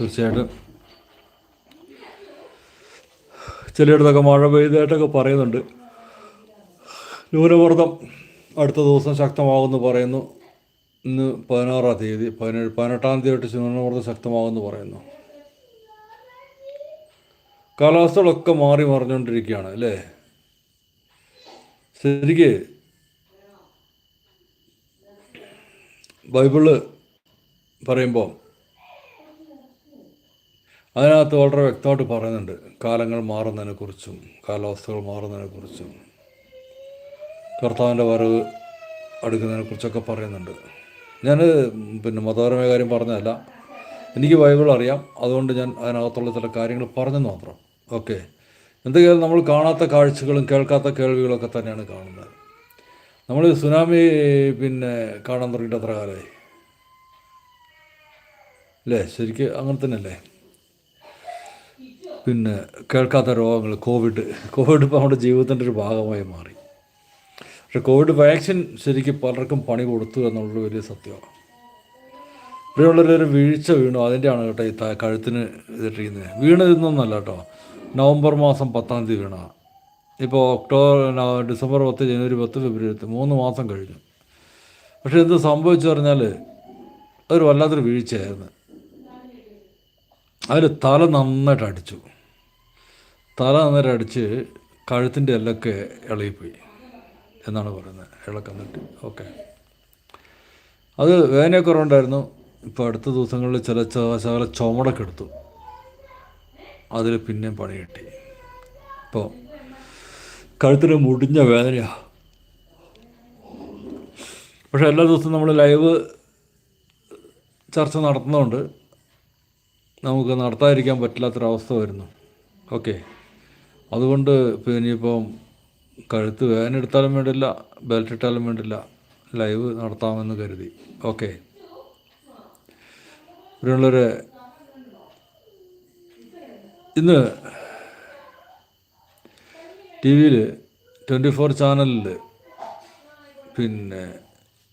തീർച്ചയായിട്ടും. ചിലയിടത്തൊക്കെ മഴ പെയ്തതായിട്ടൊക്കെ പറയുന്നുണ്ട്. ന്യൂനമർദ്ദം അടുത്ത ദിവസം ശക്തമാകുമെന്ന് പറയുന്നു. ഇന്ന് പതിനാറാം തീയതി പതിനേഴ് പതിനെട്ടാം തീയതി തൊട്ട് ന്യൂനമർദ്ദം ശക്തമാകുമെന്ന് പറയുന്നു. കാലാവസ്ഥകളൊക്കെ മാറി മറിഞ്ഞുകൊണ്ടിരിക്കുകയാണ് അല്ലേ? ശരിക്ക് ബൈബിൾ പറയുമ്പോൾ അതിനകത്ത് വളരെ വ്യക്തമായിട്ട് പറയുന്നുണ്ട്. കാലങ്ങൾ മാറുന്നതിനെക്കുറിച്ചും കാലാവസ്ഥകൾ മാറുന്നതിനെക്കുറിച്ചും. കർത്താവിന്റെ വരവ് അടുക്കുന്നതിനെക്കുറിച്ചൊക്കെ പറയുന്നുണ്ട്. ഞാൻ പിന്നെ മതപരമായ കാര്യം പറഞ്ഞതല്ല. എനിക്ക് ബൈബിൾ അറിയാം. അതുകൊണ്ട് ഞാൻ അതിനകത്തുള്ള ചില കാര്യങ്ങൾ പറഞ്ഞെന്ന് മാത്രം. ഓക്കെ. എന്തൊക്കെയാലും നമ്മൾ കാണാത്ത കാഴ്ചകളും കേൾക്കാത്ത കേൾവികളൊക്കെ തന്നെയാണ് കാണുന്നത്. നമ്മൾ സുനാമി പിന്നെ കാണാൻ തുടങ്ങിയിട്ട് അത്ര കാലമായി? അല്ലേ? ശരിക്കും അങ്ങനെ തന്നെയല്ലേ? പിന്നെ കേൾക്കാത്ത രോഗങ്ങൾ കോവിഡ്. കോവിഡ് ഇപ്പോൾ നമ്മുടെ ജീവിതത്തിന്റെ ഒരു ഭാഗമായി മാറി. പക്ഷെ കോവിഡ് വാക്സിൻ ശരിക്കും പലർക്കും പണി കൊടുത്തു എന്നുള്ളത് വലിയ സത്യമാണ്. ഇവിടെയുള്ളൊരു വീഴ്ച വീണു. അതിന്റെയാണ് കേട്ടോ ഈ കഴുത്തിന് ഇതിട്ടിരിക്കുന്നത്. ഇന്നൊന്നല്ല കേട്ടോ. നവംബർ മാസം പത്താം തീയതി വീണ ഇപ്പോൾ ഒക്ടോബർ ഡിസംബർ പത്ത് ജനുവരി പത്ത് ഫെബ്രുവരി പത്ത് മൂന്ന് മാസം കഴിഞ്ഞു. പക്ഷെ എന്ത് സംഭവിച്ചു പറഞ്ഞാൽ അതൊരു വല്ലാത്തൊരു വീഴ്ചയായിരുന്നു. അതിൽ തല നന്നായിട്ട് അടിച്ചു. തല അന്നേരം അടിച്ച് കഴുത്തിന്റെ എല്ലൊക്കെ ഇളകിപ്പോയി എന്നാണ് പറയുന്നത്. ഇളക്കം തട്ടി ഓക്കെ. അത് വേദനക്കുറവുണ്ടായിരുന്നു ഇപ്പോൾ അടുത്ത ദിവസങ്ങളിൽ ചില ചില ചുമടൊക്കെ എടുത്തു. അതിൽ പിന്നെയും പണി കിട്ടി. ഇപ്പോൾ കഴുത്തിന് മുടിഞ്ഞ വേദനയാണ് പക്ഷേ എല്ലാ ദിവസവും നമ്മൾ ലൈവ് ചർച്ച നടത്തുന്നതുകൊണ്ട് നമുക്ക് നടത്താതിരിക്കാൻ പറ്റില്ലാത്തൊരവസ്ഥ വരുന്നു. ഓക്കെ. അതുകൊണ്ട് ഇനിയിപ്പം കഴുത്ത് വേദന എടുത്താലും വേണ്ടില്ല ബെൽറ്റ് ഇട്ടാലും വേണ്ടില്ല ലൈവ് നടത്താമെന്ന് കരുതി. ഓക്കെ ഇവിടെയുള്ളൊരു ഇന്ന് ടി വിയിൽ ട്വന്റി ഫോർ ചാനലിൽ പിന്നെ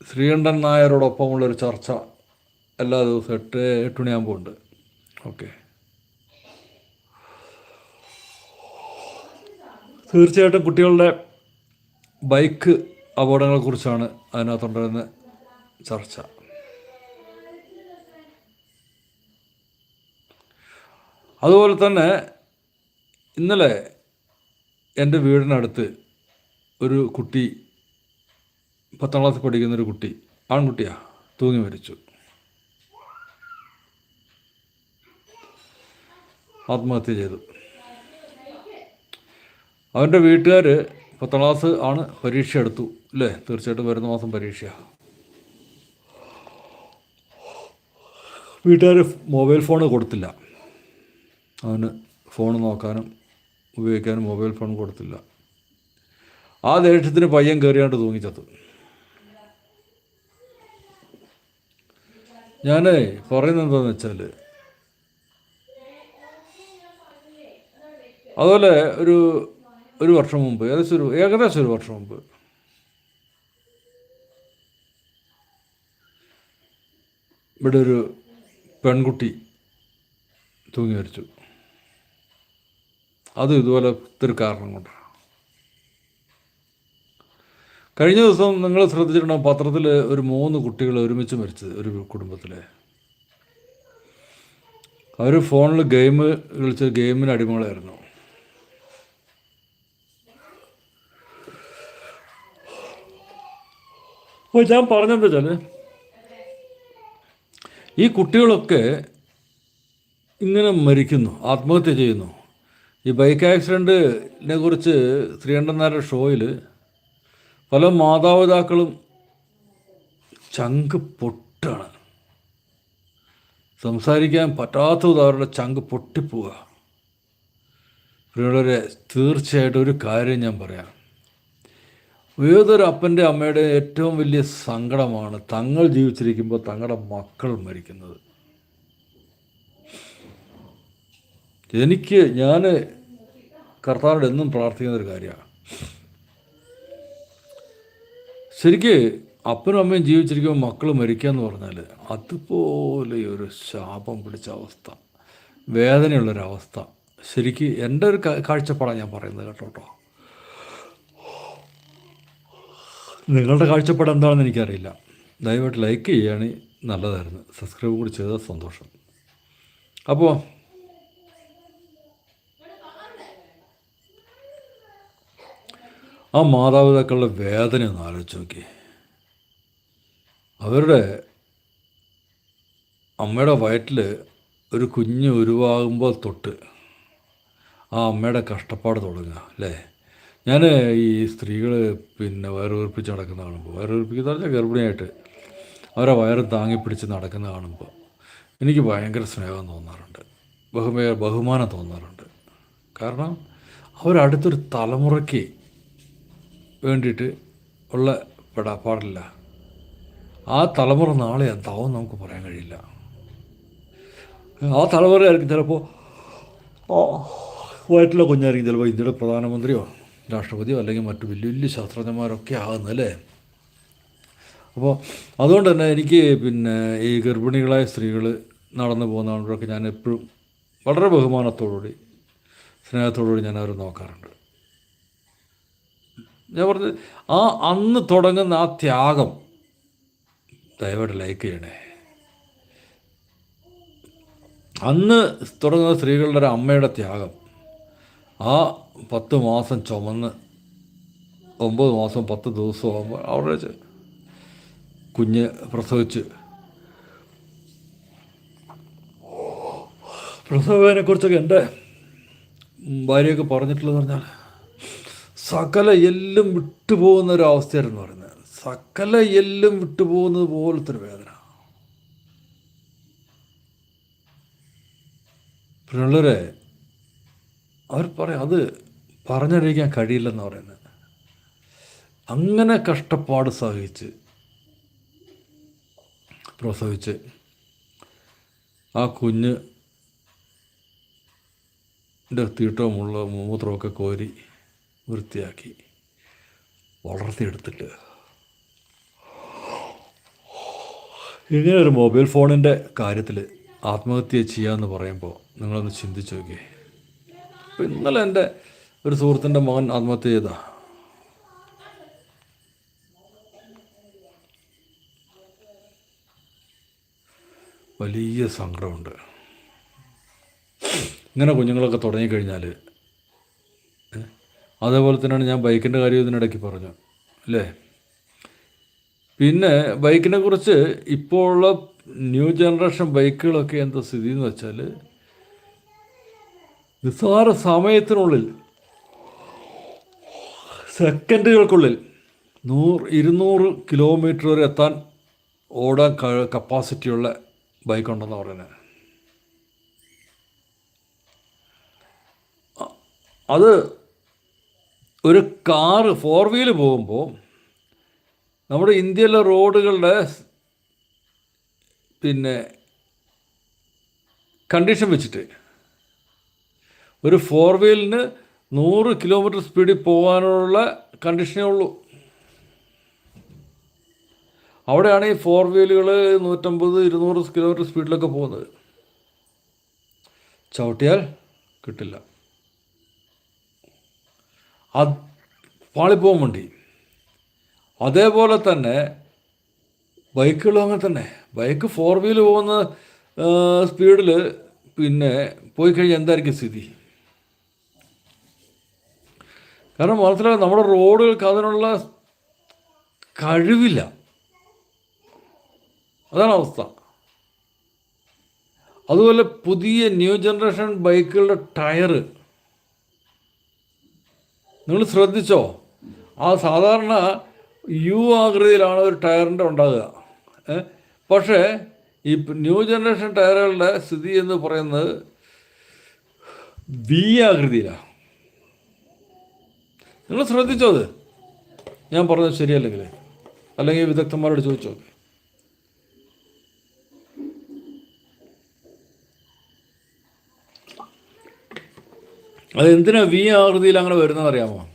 ശ്രീകണ്ഠൻ നായരോടൊപ്പമുള്ളൊരു ചർച്ച എല്ലാ ദിവസവും എട്ട് എട്ട് മണിയാകുമ്പോൾ ഉണ്ട് ഓക്കെ തീർച്ചയായിട്ടും കുട്ടികളുടെ ബൈക്ക് അപകടങ്ങളെക്കുറിച്ചാണ് അതിനകത്തുണ്ടായിരുന്ന ചർച്ച. അതുപോലെ തന്നെ ഇന്നലെ എന്റെ വീടിനടുത്ത് ഒരു കുട്ടി പത്താം ക്ലാസ്സിൽ പഠിക്കുന്ന ഒരു കുട്ടി ആൺകുട്ടിയാ തൂങ്ങി മരിച്ചു. ആത്മഹത്യ ചെയ്തു. അവന്റെ വീട്ടുകാർ പത്താം ക്ലാസ് ആണ് പരീക്ഷ എടുത്തു അല്ലേ തീർച്ചയായിട്ടും വരുന്ന മാസം പരീക്ഷ വീട്ടുകാർ മൊബൈൽ ഫോൺ കൊടുത്തില്ല. അവന് ഫോൺ നോക്കാനും ഉപയോഗിക്കാനും മൊബൈൽ ഫോൺ കൊടുത്തില്ല. ആ ദേഷ്യത്തിന് പയ്യൻ കയറിയാണ്ട് തൂങ്ങിച്ചത്തു. ഞാൻ പറയുന്നത് എന്താണെന്ന് വെച്ചാൽ അതുപോലെ ഒരു ഒരു വർഷം മുമ്പ് ഏകദേശം ഒരു ഏകദേശം ഒരു വർഷം മുമ്പ്. ഇവിടെ ഒരു പെൺകുട്ടി തൂങ്ങി മരിച്ചു. അത് ഇതുപോലെ ഒത്തിരി കാരണം കൊണ്ടാണ്. കഴിഞ്ഞ ദിവസം നിങ്ങൾ ശ്രദ്ധിച്ചിട്ടുണ്ടോ? പത്രത്തിൽ ഒരു മൂന്ന് കുട്ടികൾ ഒരുമിച്ച് മരിച്ചത് ഒരു കുടുംബത്തിലെ. അവർ ഫോണിൽ ഗെയിം കളിച്ച ഗെയിമിന് അടിമകളായിരുന്നു. അപ്പോൾ ഞാൻ പറഞ്ഞെന്താ വെച്ചാൽ ഈ കുട്ടികളൊക്കെ ഇങ്ങനെ മരിക്കുന്നു ആത്മഹത്യ ചെയ്യുന്നു. ഈ ബൈക്ക് ആക്സിഡന്റിനെ കുറിച്ച് ശ്രീകണ്ഠൻ ഷോയിൽ പല മാതാപിതാക്കളും ചങ്ക് പൊട്ടാണ്. സംസാരിക്കാൻ പറ്റാത്ത ഉദാഹരണം ചങ്ക് പൊട്ടിപ്പോവുക. പ്രിയമുള്ളവരെ തീർച്ചയായിട്ടും ഒരു കാര്യം ഞാൻ പറയാം. ഏതൊരു അപ്പന്റെ അമ്മയുടെ ഏറ്റവും വലിയ സങ്കടമാണ് തങ്ങൾ ജീവിച്ചിരിക്കുമ്പോൾ തങ്ങളുടെ മക്കൾ മരിക്കുന്നത്. എനിക്ക് ഞാൻ കർത്താവിനോട് എന്നും പ്രാർത്ഥിക്കുന്ന ഒരു കാര്യമാണ്. ശരിക്ക് അപ്പനും അമ്മയും ജീവിച്ചിരിക്കുമ്പോൾ മക്കൾ മരിക്കുക എന്ന് പറഞ്ഞാൽ അതുപോലെ ഒരു ശാപം പിടിച്ച അവസ്ഥ വേദനയുള്ളൊരവസ്ഥ. ശരിക്ക് എന്റെ ഒരു കാഴ്ചപ്പാടാണ് ഞാൻ പറയുന്നത് കേട്ടോ കേട്ടോ നിങ്ങളുടെ കാഴ്ചപ്പാട് എന്താണെന്ന് എനിക്കറിയില്ല. ദയവായിട്ട് ലൈക്ക് ചെയ്യുകയാണെങ്കിൽ നല്ലതായിരുന്നു. സബ്സ്ക്രൈബ് കൂടി ചെയ്താൽ സന്തോഷം. അപ്പോൾ ആ മാതാപിതാക്കളുടെ വേദന ഒന്ന് ആലോചിച്ച് നോക്കി. അവരുടെ അമ്മയുടെ വയറ്റിൽ ഒരു കുഞ്ഞ് ഉരുവാകുമ്പോൾ തൊട്ട് ആ അമ്മയുടെ കഷ്ടപ്പാട് തുടങ്ങുക അല്ലേ? ഞാൻ ഈ സ്ത്രീകൾ പിന്നെ വയറുവിറപ്പിച്ച് നടക്കുന്ന കാണുമ്പോൾ വയറുവിറപ്പിക്കുന്ന പറഞ്ഞാൽ ഗർഭിണിയായിട്ട് അവരെ വയറ് താങ്ങിപ്പിടിച്ച് നടക്കുന്ന കാണുമ്പോൾ എനിക്ക് ഭയങ്കര സ്നേഹം തോന്നാറുണ്ട്. ബഹുമേ ബഹുമാനം തോന്നാറുണ്ട്. കാരണം അവരടുത്തൊരു തലമുറയ്ക്ക് വേണ്ടിയിട്ട് ഉള്ള പെടാപ്പാടില്ല ആ തലമുറ നാളെ എന്താവും നമുക്ക് പറയാൻ കഴിയില്ല. ആ തലമുറയായിരിക്കും ചിലപ്പോൾ വയറ്റിലെ കുഞ്ഞായിരിക്കും ചിലപ്പോൾ ഇന്ത്യയുടെ പ്രധാനമന്ത്രിയോ രാഷ്ട്രപതിയോ അല്ലെങ്കിൽ മറ്റു വലിയ വലിയ ശാസ്ത്രജ്ഞന്മാരൊക്കെ ആകുന്നത് അല്ലേ? അപ്പോൾ അതുകൊണ്ട് തന്നെ എനിക്ക് പിന്നെ ഈ ഗർഭിണികളായ സ്ത്രീകൾ നടന്നു പോകുന്നവരൊക്കെ ഞാൻ എപ്പോഴും വളരെ ബഹുമാനത്തോടുകൂടി സ്നേഹത്തോടുകൂടി ഞാൻ അവരെ നോക്കാറുണ്ട്. ഞാൻ പറഞ്ഞത് ആ അന്ന് തുടങ്ങുന്ന ആ ത്യാഗം ദയവായിട്ട് ലൈക്ക് ചെയ്യണേ. അന്ന് തുടങ്ങുന്ന സ്ത്രീകളുടെ ഒരു അമ്മയുടെ ത്യാഗം ആ പത്ത് മാസം ചുമന്ന് ഒമ്പത് മാസം പത്ത് ദിവസം ആകുമ്പോൾ അവിടെ വെച്ച് കുഞ്ഞ് പ്രസവിച്ച്. പ്രസവത്തിനെക്കുറിച്ചൊക്കെ എന്റെ ഭാര്യയൊക്കെ പറഞ്ഞിട്ടുള്ളതെന്ന് പറഞ്ഞാൽ സകല എല്ലും വിട്ടുപോകുന്ന ഒരു അവസ്ഥയായിരുന്നു പറയുന്നത്. സകല എല്ലും വിട്ടുപോകുന്നത് പോലത്തെ ഒരു വേദന. പിന്നെ അവർ പറയും അത് പറഞ്ഞറിയിക്കാൻ കഴിയില്ലെന്ന് പറയുന്നത്. അങ്ങനെ കഷ്ടപ്പാട് സഹിച്ച് പ്രസവിച്ച് ആ കുഞ്ഞ് ന്റെ തീട്ടവും മുള്ള മൂത്രമൊക്കെ കോരി വൃത്തിയാക്കി വളർത്തിയെടുത്തിട്ട് ഇങ്ങനെ ഒരു മൊബൈൽ ഫോണിന്റെ കാര്യത്തിൽ ആത്മഹത്യ ചെയ്യാമെന്ന് പറയുമ്പോൾ നിങ്ങളൊന്ന് ചിന്തിച്ചു നോക്കിയേ. ഇന്നലെ എന്റെ ഒരു സുഹൃത്തിന്റെ മകൻ ആത്മഹത്യ ചെയ്ത. വലിയ സങ്കടമുണ്ട്. ഇങ്ങനെ കുഞ്ഞുങ്ങളൊക്കെ തുടങ്ങിക്കഴിഞ്ഞാൽ അതേപോലെ തന്നെയാണ് ഞാൻ ബൈക്കിന്റെ കാര്യം ഇതിനിടയ്ക്ക് പറഞ്ഞു അല്ലേ? പിന്നെ ബൈക്കിനെ കുറിച്ച് ഇപ്പോൾ ഉള്ള ന്യൂ ജനറേഷൻ ബൈക്കുകളൊക്കെ എന്താ സ്ഥിതി എന്ന് വെച്ചാൽ നിസ്സാര സമയത്തിനുള്ളിൽ സെക്കൻഡുകൾക്കുള്ളിൽ നൂറ് ഇരുന്നൂറ് കിലോമീറ്റർ വരെ എത്താൻ ഓടാൻ കപ്പാസിറ്റിയുള്ള ബൈക്ക് ഉണ്ടെന്ന് പറയുന്നത് അത് ഒരു കാറ് ഫോർ വീൽ പോകുമ്പോൾ നമ്മുടെ ഇന്ത്യയിലെ റോഡുകളുടെ പിന്നെ കണ്ടീഷൻ വെച്ചിട്ട് ഒരു ഫോർ വീലിന് നൂറ് കിലോമീറ്റർ സ്പീഡിൽ പോകാനുള്ള കണ്ടീഷനേ ഉള്ളൂ. അവിടെയാണ് ഈ ഫോർ വീലുകൾ നൂറ്റമ്പത് ഇരുന്നൂറ് കിലോമീറ്റർ സ്പീഡിലൊക്കെ പോകുന്നത്. ചവിട്ടിയാൽ കിട്ടില്ല. അത് പാളിപ്പോകാൻ വേണ്ടി. അതേപോലെ തന്നെ ബൈക്കുകളും അങ്ങനെ തന്നെ. ബൈക്ക് ഫോർ വീൽ പോകുന്ന സ്പീഡിൽ പിന്നെ പോയി കഴിഞ്ഞാൽ എന്തായിരിക്കും സ്ഥിതി? കാരണം മാത്രമല്ല നമ്മുടെ റോഡുകൾക്ക് അതിനുള്ള കഴിവില്ല. അതാണ് അവസ്ഥ. അതുപോലെ പുതിയ ന്യൂ ജനറേഷൻ ബൈക്കുകളുടെ ടയർ. നിങ്ങൾ ശ്രദ്ധിച്ചോ? ആ സാധാരണ യു ആകൃതിയിലാണ് ഒരു ടയറിന്റെ ഉണ്ടാകുക. പക്ഷേ ഈ ന്യൂ ജനറേഷൻ ടയറുകളുടെ സ്ഥിതി എന്ന് പറയുന്നത് വി ആകൃതിയിലാണ്. നിങ്ങൾ ശ്രദ്ധിച്ചോ അത്? ഞാൻ പറഞ്ഞത് ശരിയല്ലെങ്കിൽ. അല്ലെങ്കിൽ വിദഗ്ധന്മാരോട് ചോദിച്ചോ അത്? എന്തിനാ വി ആകൃതിയിൽ അങ്ങനെ വരുന്നത് അറിയാമോ?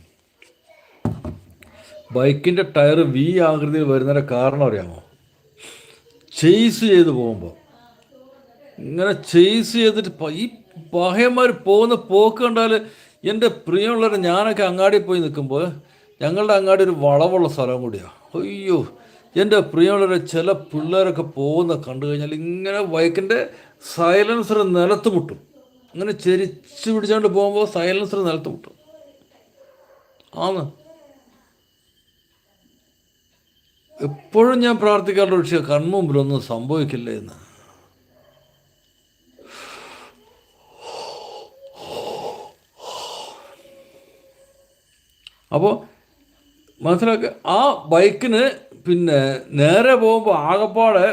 ബൈക്കിന്റെ ടയർ വി ആകൃതിയിൽ വരുന്നതിന്റെ കാരണം അറിയാമോ? ചെയ്സ് ചെയ്ത് പോകുമ്പോൾ ഇങ്ങനെ ചെയ്സ് ചെയ്തിട്ട് ഈ പഹയന്മാർ പോകുന്ന പോക്ക് കണ്ടാൽ എന്റെ പ്രിയമുള്ളവർ ഞാനൊക്കെ അങ്ങാടി പോയി നിൽക്കുമ്പോൾ ഞങ്ങളുടെ അങ്ങാടി ഒരു വളവുള്ള സ്ഥലം കൂടിയാണ് അയ്യോ എന്റെ പ്രിയമുള്ളവരെ ചില പിള്ളേരൊക്കെ പോകുന്ന കണ്ടു കഴിഞ്ഞാൽ ഇങ്ങനെ ബൈക്കിന്റെ സൈലൻസർ നിലത്ത് മുട്ടും. ഇങ്ങനെ ചെരിച്ച് പിടിച്ചുകൊണ്ട് പോകുമ്പോൾ സൈലൻസർ നിലത്ത് മുട്ടും. ആന്ന്. എപ്പോഴും ഞാൻ പ്രാർത്ഥിക്കാറുള്ള വിഷയം കൺമുമ്പിലൊന്നും സംഭവിക്കില്ല എന്ന്. അപ്പോൾ മനസ്സിലാക്കുക ആ ബൈക്കിന് പിന്നെ നേരെ പോകുമ്പോൾ ആകപ്പാടെ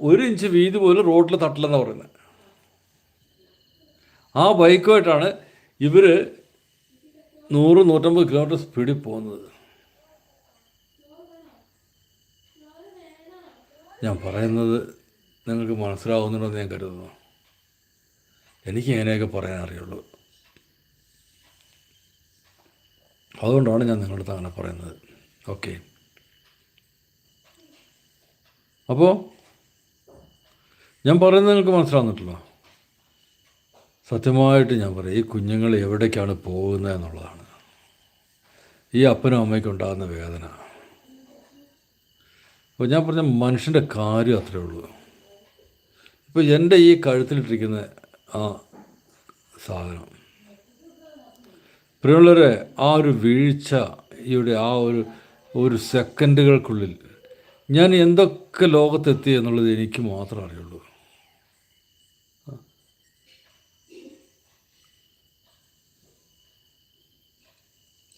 ഒരു ഇഞ്ച് വീതി പോലും റോഡിൽ തട്ടില്ലെന്നാണ് പറയുന്നത് ആ ബൈക്കുമായിട്ടാണ് ഇവർ നൂറ് നൂറ്റമ്പത് കിലോമീറ്റർ സ്പീഡിൽ പോകുന്നത്. ഞാൻ പറയുന്നത് നിങ്ങൾക്ക് മനസ്സിലാവുന്നുണ്ടെന്ന് ഞാൻ കരുതുന്നു. എനിക്ക് ഇങ്ങനെയൊക്കെ പറയാൻ അറിയുള്ളൂ അതുകൊണ്ടാണ് ഞാൻ നിങ്ങളുടെ അങ്ങനെ പറയുന്നത്. ഓക്കെ അപ്പോൾ ഞാൻ പറയുന്നത് നിങ്ങൾക്ക് മനസ്സിലാവുന്നിട്ടല്ലോ സത്യമായിട്ട് ഞാൻ പറയും ഈ കുഞ്ഞുങ്ങൾ എവിടേക്കാണ് പോകുന്നത് എന്നുള്ളതാണ്. ഈ അപ്പനും അമ്മയ്ക്കും ഉണ്ടാകുന്ന വേദന. അപ്പോൾ ഞാൻ പറഞ്ഞ മനുഷ്യന്റെ കാര്യം അത്രേ ഉള്ളൂ. ഇപ്പോൾ എന്റെ ഈ കഴുത്തിലിട്ടിരിക്കുന്ന ആ സാധനം പ്രിയമുള്ളവരെ ആ ഒരു വീഴ്ച ഇവിടെ ആ ഒരു ഒരു സെക്കൻഡുകൾക്കുള്ളിൽ ഞാൻ എന്തൊക്കെ ലോകത്തെത്തി എന്നുള്ളത് എനിക്ക് മാത്രമേ അറിയുള്ളൂ.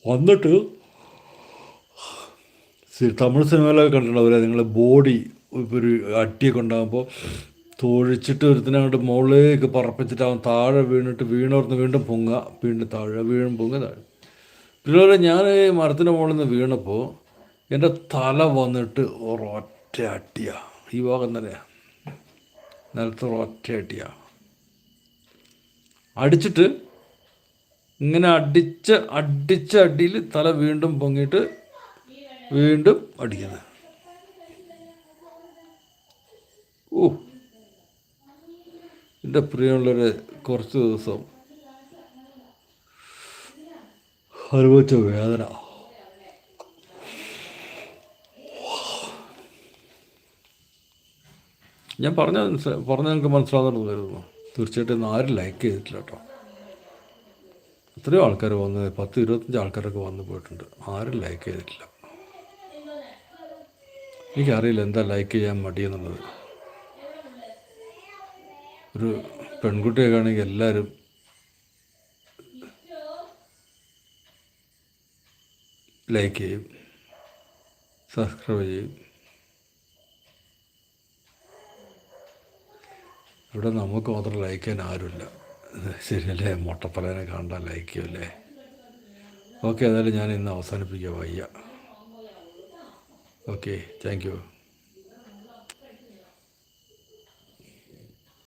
വന്നിട്ട് തമിഴ് സിനിമയിലൊക്കെ കണ്ടിട്ടുണ്ടാവില്ല നിങ്ങളെ ബോഡി ഒരു അട്ടിയൊക്കെ ഉണ്ടാകുമ്പോൾ തൊഴിച്ചിട്ട് ഒരുത്തിനങ്ങോട്ട് മുകളിലേക്ക് പറപ്പിച്ചിട്ട് അവൻ താഴെ വീണിട്ട് വീണോർന്ന് വീണ്ടും പൊങ്ങുക. വീണ്ടും താഴെ വീഴും പൊങ്ങുക താഴെ പിന്നെ ഞാൻ മരത്തിന്റെ മുകളിൽ നിന്ന് വീണപ്പോൾ എന്റെ തല വന്നിട്ട് ഒരൊറ്റ അട്ടിയ ഈ ഭാഗം തന്നെയാണ് നിലത്ത് ഒരൊറ്റ അട്ടിയ അടിച്ചിട്ട് ഇങ്ങനെ അടിച്ച അടിച്ച അടിയിൽ തല വീണ്ടും പൊങ്ങിയിട്ട് വീണ്ടും അടിക്കുന്നത്. ഓ. എന്റെ പ്രിയമുള്ളവരെ കുറച്ച് ദിവസം അനുഭവിച്ച വേദന. ഞാൻ പറഞ്ഞ പറഞ്ഞ നിങ്ങൾക്ക് മനസ്സിലാകുന്നുണ്ടെന്ന് കരുതുന്നു. തീർച്ചയായിട്ടും ആരും ലൈക്ക് ചെയ്തിട്ടില്ല കേട്ടോ. എത്രയോ ആൾക്കാർ വന്ന് പത്ത് ഇരുപത്തഞ്ച് ആൾക്കാരൊക്കെ വന്നു പോയിട്ടുണ്ട്. ആരും ലൈക്ക് ചെയ്തിട്ടില്ല. എനിക്കറിയില്ല എന്താ ലൈക്ക് ചെയ്യാൻ മടിയെന്നുള്ളത്. ഒരു പെൺകുട്ടിയൊക്കെ ആണെങ്കിൽ എല്ലാവരും ലൈക്ക് ചെയ്യും സബ്സ്ക്രൈബ് ചെയ്യും. ഇവിടെ നമുക്ക് മാത്രം ലൈക്ക് ചെയ്യാൻ ആരുമില്ല. ശരിയല്ലേ? മുട്ടപ്പലേനെ കണ്ടാൽ ലൈക്ക് ചെയ്യല്ലേ? ഓക്കെ ഏതായാലും ഞാൻ ഇന്ന് അവസാനിപ്പിക്കുക വയ്യ. Okay thank you